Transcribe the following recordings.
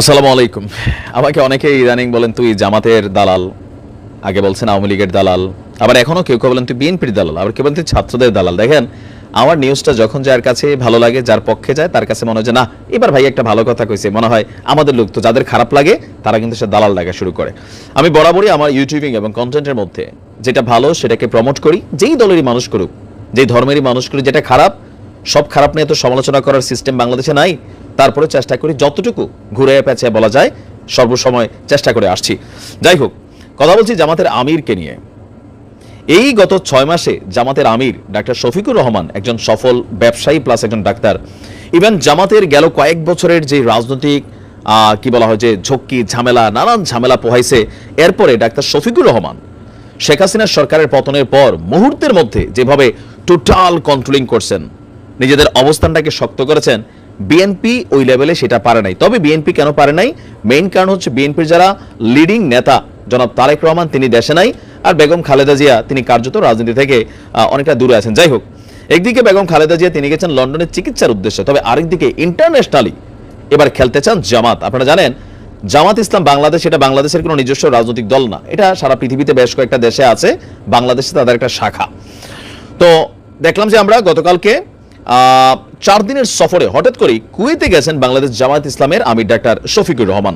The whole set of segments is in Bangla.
আসসালামু আলাইকুম। আমাকে অনেকেই ইদানিং বলেন, তুই জামাতের দালাল। আগে বলছেন, আওয়ামী লীগের দালাল। আবার এখনও কেউ কেউ বলেন, তুই বিএনপির দালাল। আবার কেউ বলেন, তুই ছাত্রদের দালাল। দেখেন, আমার নিউজটা যখন যার কাছে ভালো লাগে, যার পক্ষে যায়, তার কাছে মনে হয় না, এবার ভাই একটা ভালো কথা কইছে। মনে হয় আমাদের লোক তো যাদের খারাপ লাগে, তারা কিন্তু সে দালাল লাগা শুরু করে। আমি বরাবরই আমার ইউটিউবিং এবং কন্টেন্টের মধ্যে যেটা ভালো সেটাকে প্রমোট করি। যেই দলেরই মানুষ করুক, যেই ধর্মেরই মানুষ করুক, যেটা খারাপ সব খারাপ নিয়ে তো সমালোচনা করার সিস্টেম বাংলাদেশে নাই। তারপরে চেষ্টা করি যতটুকু ঘুরে পেঁচে বলা যায়, সর্বসময় চেষ্টা করে আসছি। যাই হোক, কথা বলছি জামাতের আমিরকে নিয়ে। এই গত ছয় মাসে জামাতের আমির ডাক্তার শফিকুর রহমান, একজন সফল ব্যবসায়ী প্লাস একজন ডাক্তার ইভেন জামাতের গেল কয়েক বছরের যে রাজনৈতিক কি বলা হয় যে ঝক্কি, ঝামেলা, নানান ঝামেলা পোহাইছে, এরপরে ডাক্তার শফিকুর রহমান, শেখ হাসিনার সরকারের পতনের পর মুহূর্তের মধ্যে যেভাবে টোটাল কন্ট্রোলিং করছেন নিজেদের অবস্থানটাকে শক্ত করেছেন। বিএনপি ওই লেভেলে সেটা পারে নাই। তবে বিএনপি কেন পারে নাই? মেইন কারণ হচ্ছে বিএনপির যারা লিডিং নেতা, জনাব তারেক রহমান, তিনি দেশে নাই, আর বেগম খালেদা জিয়া, তিনি কার্যত রাজনীতি থেকে অনেকটা দূরে আছেন। যাই হোক, একদিকে বেগম খালেদা জিয়া, তিনি গেছেন লন্ডনের চিকিৎসার উদ্দেশ্যে, তবে আরেকদিকে ইন্টারন্যাশনালি এবার খেলতে চান জামাত। আপনারা জানেন, জামাত ইসলাম বাংলাদেশ, এটা বাংলাদেশের কোনো নিজস্ব রাজনৈতিক দল না। এটা সারা পৃথিবীতে বেশ কয়েকটা দেশে আছে, বাংলাদেশে তাদের একটা শাখা। তো দেখলাম যে আমরা গতকালকে চার দিনের সফরে হঠাৎ করেই কুয়েতে গেছেন বাংলাদেশ জামায়াত ইসলামের আমির ডাক্তার শফিকুর রহমান।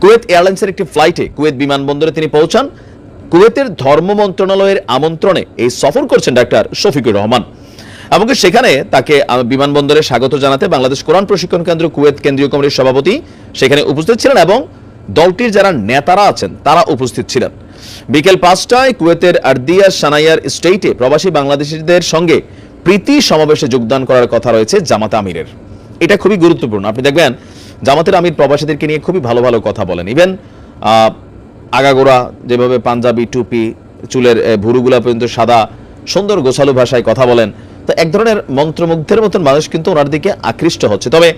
কুয়েত এয়ারলাইন্সের একটি ফ্লাইটে কুয়েত বিমানবন্দরে তিনি পৌঁছান। কুয়েতের ধর্ম মন্ত্রণালয়ের আমন্ত্রণে এই সফর করছেন ডাক্তার শফিকুর রহমান। এমনকি সেখানে তাকে বিমানবন্দরে স্বাগত জানাতে বাংলাদেশ কোরআন প্রশিক্ষণ কেন্দ্র, কুয়েত কেন্দ্রীয় কমিটির সভাপতি সেখানে উপস্থিত ছিলেন এবং দলটির যারা নেতারা আছেন, তারা উপস্থিত ছিলেন। বিকেল পাঁচটায় কুয়েতের আর্দিয়া সানাইয়ার স্টেটে প্রবাসী বাংলাদেশিদের সঙ্গে প্রীতি সমাবেশে যোগদান করার কথা রয়েছে জামাত আমিরের। এটা খুবই গুরুত্বপূর্ণ। আপনি দেখবেন, জামাতের আমির প্রবাসীদেরকে নিয়ে খুবই ভালো ভালো কথা বলেন। ইভেন আগাগোড়া যেভাবে পাঞ্জাবি, টুপি, চুলের ভুরুগুলা পর্যন্ত সাদা, সুন্দর গোছালো ভাষায় কথা বলেন, তো এক ধরনের মন্ত্রমুগ্ধের মতন মানুষ কিন্তু ওনার দিকে আকৃষ্ট হচ্ছে। তবে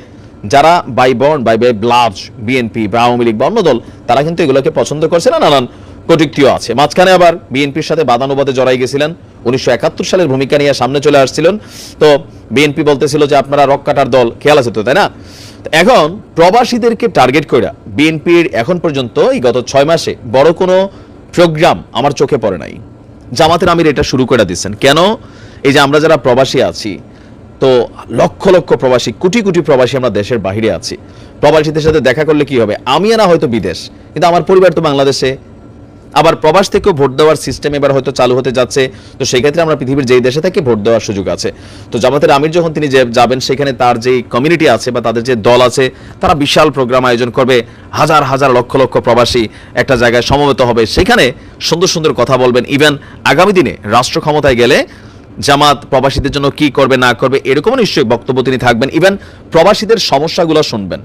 যারা বাই বর্ন বাই বাই ব্লাজ বিএনপি বা আওয়ামী লীগ বা অন্য দল, তারা কিন্তু এগুলোকে পছন্দ করছে না, নানান কটুক্তিও আছে। মাঝখানে আবার বিএনপির সাথে বাদানুবাদে জড়াই গেছিলেন। উনিশশো একাত্তর সালের ভূমিকা নিয়ে সামনে চলে আসছিলেন। তো বিএনপি বলতেছিল যে আপনারা রক কাটার দল, খেয়াল আছে তো, তাই না? এখন প্রবাসীদেরকে টার্গেট করে বিএনপির এখন পর্যন্ত এই গত ছয় মাসে বড় কোনো প্রোগ্রাম আমার চোখে পড়ে নাই। জামাতের আমির এটা শুরু করে দিচ্ছেন কেন? এই যে আমরা যারা প্রবাসী আছি, তো লক্ষ লক্ষ প্রবাসী, কোটি কোটি প্রবাসী আমরা দেশের বাহিরে আছি। প্রবাসীদের সাথে দেখা করলে কি হবে? আমি না হয়তো বিদেশ, কিন্তু আমার পরিবার তো বাংলাদেশে। আবার প্রবাস থেকেও ভোট দেওয়ার সিস্টেম এবার হয়তো চালু হতে যাচ্ছে। তো সেই ক্ষেত্রে আমরা পৃথিবীর যেই দেশে থাকি, ভোট দেওয়ার সুযোগ আছে। তো জামাতের আমির যখন তিনি যাবেন, সেখানে তার যে কমিউনিটি আছে বা তাদের যে দল আছে, তারা বিশাল প্রোগ্রাম আয়োজন করবে। হাজার হাজার লক্ষ লক্ষ প্রবাসী একটা জায়গায় সমবেত হবে। সেখানে সুন্দর সুন্দর কথা বলবেন। ইভেন আগামী দিনে রাষ্ট্র ক্ষমতায় গেলে জামাত প্রবাসীদের জন্য কি করবে, না করবে, এরকমও নিশ্চয়ই বক্তব্য তিনি থাকবেন। ইভেন প্রবাসীদের সমস্যাগুলো শুনবেন।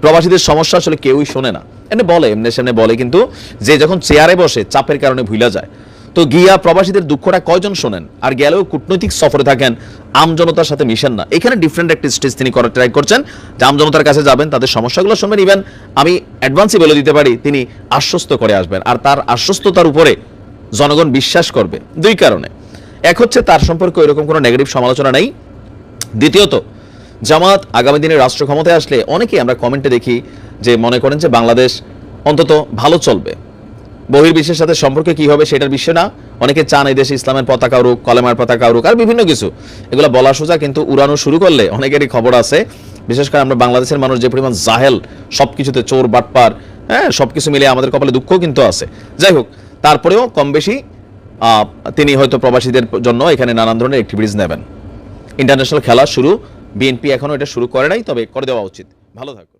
প্রবাসীদের সমস্যা আসলে কেউই শোনে না। এমনি বলে, এমনি সামনে বলে, কিন্তু যে যখন চেয়ারে বসে, চাপের কারণে ভুলা যায়। তো গিয়া প্রবাসীদের দুঃখটা কয়জন শোনেন? আর গেলেও কূটনৈতিক সফরে থাকেন আমজনতার সাথে মিশেন না। এখানে ডিফারেন্ট একটা স্টেজ তিনি করার ট্রাই করছেন। যে আমজনতার কাছে যাবেন, তাদের সমস্যাগুলো শুনবেন। ইভেন আমি অ্যাডভান্সই বলে দিতে পারি, তিনি আশ্বস্ত করে আসবেন। আর তার আশ্বস্ততার উপরে জনগণ বিশ্বাস করবে। দুই কারণে। এক হচ্ছে তার সম্পর্কে এরকম কোনো নেগেটিভ সমালোচনা নেই। দ্বিতীয়ত জামাত আগামী দিনে রাষ্ট্র ক্ষমতায় আসলে অনেকেই আমরা কমেন্টে দেখি যে মনে করেন যে বাংলাদেশ অন্তত ভালো চলবে। বহির্বিশ্বের সাথে সম্পর্কে কি হবে সেটার বিষয় না। অনেকে চান এই দেশে ইসলামের পতাকা উড়ুক, কলেমার পতাকা উড়ুক আর বিভিন্ন কিছু। এগুলো বলা সোজা কিন্তু উড়ানো শুরু করলে অনেকেরই খবর আছে। বিশেষ করে আমরা বাংলাদেশের মানুষ যে পরিমাণ জাহেল সব কিছুতে চোর, বাটপার হ্যাঁ সব কিছু মিলে আমাদের কপালে দুঃখ কিন্তু আছে। যাই হোক, তারপরেও কম বেশি তিনি হয়তো প্রবাসীদের জন্য এখানে নানান ধরনের অ্যাক্টিভিটিস নেবেন। ইন্টারন্যাশনাল খেলা শুরু বিএনপি এখনও এটা শুরু করে নাই তবে করে দেওয়া উচিত। ভালো থাকুন।